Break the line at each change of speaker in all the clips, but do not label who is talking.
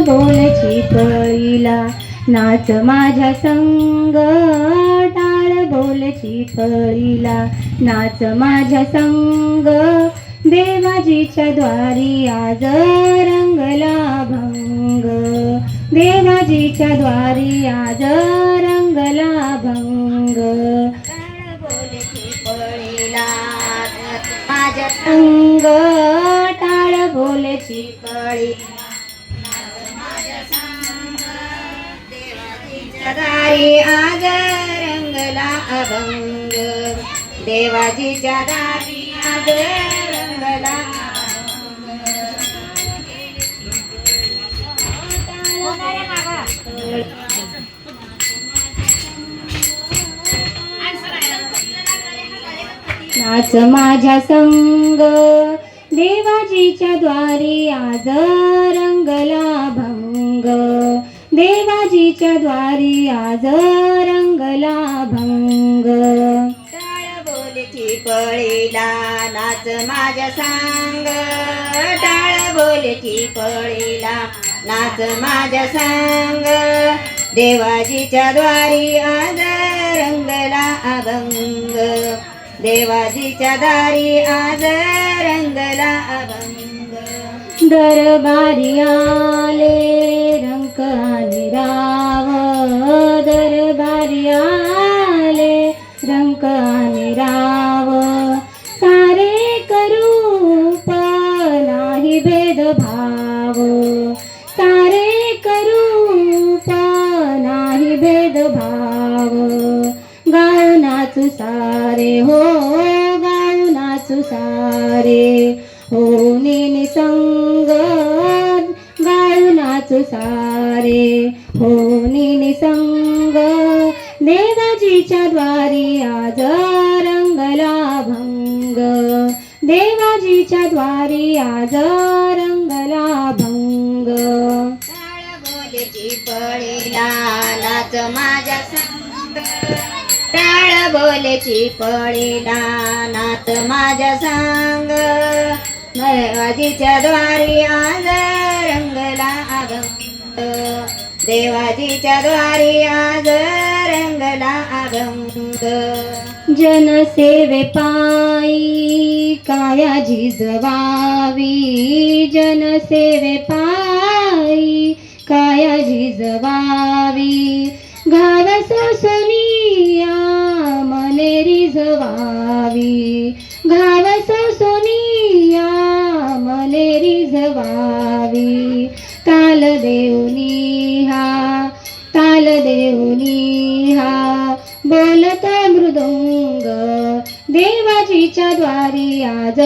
बोलची पळीला नाच माझ्या संग. टाळ बोलची पळीला नाच माझ्या संग. देवाजीच्या द्वारी आज रंगला भंग. देवाजीच्या द्वारी आज रंगला भंग. बोलची पळीला माझ्या संग. टाळ बोलची पळी दारी आज रंगला अभंग. देवाजीच्या दारी आज रंगला नाच माझ्या संग. देवाजीच्या द्वारी आज रंगला भंग देवाजीच्या द्वारी आज रंगला भंग टाळ बोलची पळीला नाच माझ्या सांग. टाळ बोलची पळीला नाच माझ्या सांग. देवाजीच्या द्वारी आज रंगला अभंग देवाजीच्या दारी आज रंगला अभंग दरबारी आले. राव दरबारी आले रंक आणि राव. सारे करूप नाही भेदभाव सारे करूप नाही भेदभाव. गाऊनाच सारे हो गाऊनाच सारे. हो निनी संग गाऊ सारे होनी संग देवाजीच्या द्वारी आज रंगला भंग देवाजीच्या द्वारी आज रंगला भंग टाळ बोलची पळीला नाच माझ्या संग. टाळ बोलची पळीला नाच माझ्या सांग. देवाजीच्या द्वारी आज रंग देवाजीच्या द्वारी आज रंगला अभंग जनसेवे पायी काया झिजवावी जनसेवे पायी काया झिजवावी घाव सोसोनिया ताल देऊनी हा. बोलत मृदुंग देवाजीच्या द्वारी आज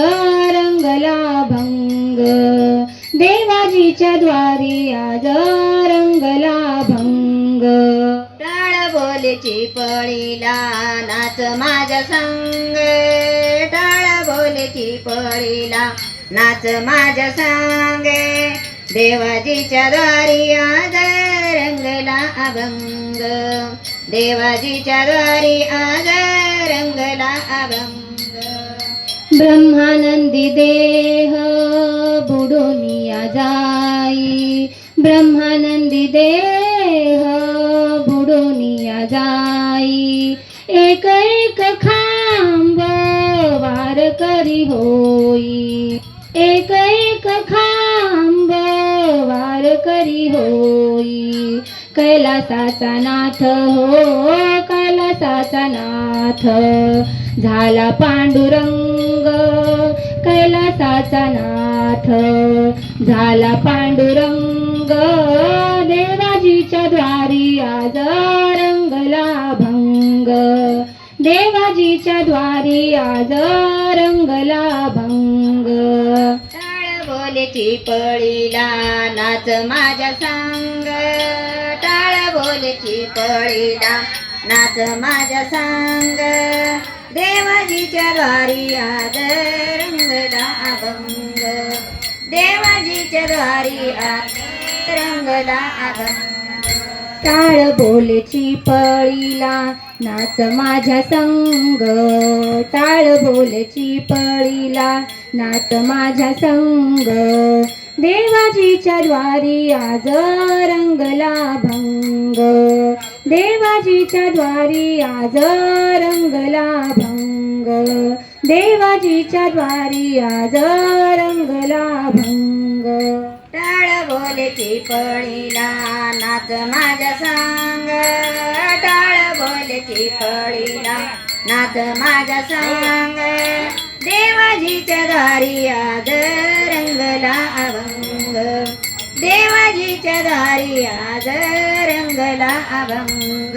रंगला भंग देवाजीच्या द्वारी आज रंगला भंग टाळ बोलेची पळीला नाच माझ्या संग. टाळ बोलेची पळीला नाच माझ्या संगे. देवाजीच्या द्वारी आज रंगला अभंग. देवाजीच्या द्वारी आज रंगला अभंग. ब्रह्मानंदी देह बुडोनिया जाई. ब्रह्मानंदी देह बुडोनिया जाई. एक एक खांब वार करी होई. एक एक खांब वार करी होई. कैलासाचा नाथ हो कैलासाचा नाथ. झाला पांडुरंग कैलासाचा नाथ. झाला पांडुरंग देवाजीच्या द्वारी आज रंगला भंग. देवाजीच्या द्वारी आज रंगला भंग. बोलची पळीला नाच माझ्या सांग. टाळ बोलची पळीला नाच माझ्या सांग. देवाजीच्या द्वारी आज रंगला अभंग देवाजीच्या द्वारी आज रंगला अभंग टाळ बोलेची पळीला नाच माझ्या संग. टाळ बोलेची पळीला नाच माझ्या संग. देवाजीच्या द्वारी आज रंगला भंग देवाजीच्या द्वारी आज रंगला भंग देवाजीच्या द्वारी आज रंगला भंग
टाळ बोलची पळीला नाच माझ्या सांग. टाळ बोलची पळीला नाच माझ्या सांग. देवाजीच्या दारी आज रंगला अभंग. देवाजीच्या दारी आज रंगला अभंग.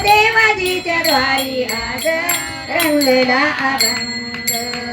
देवाजीच्या द्वारी आज रंगला अभंग.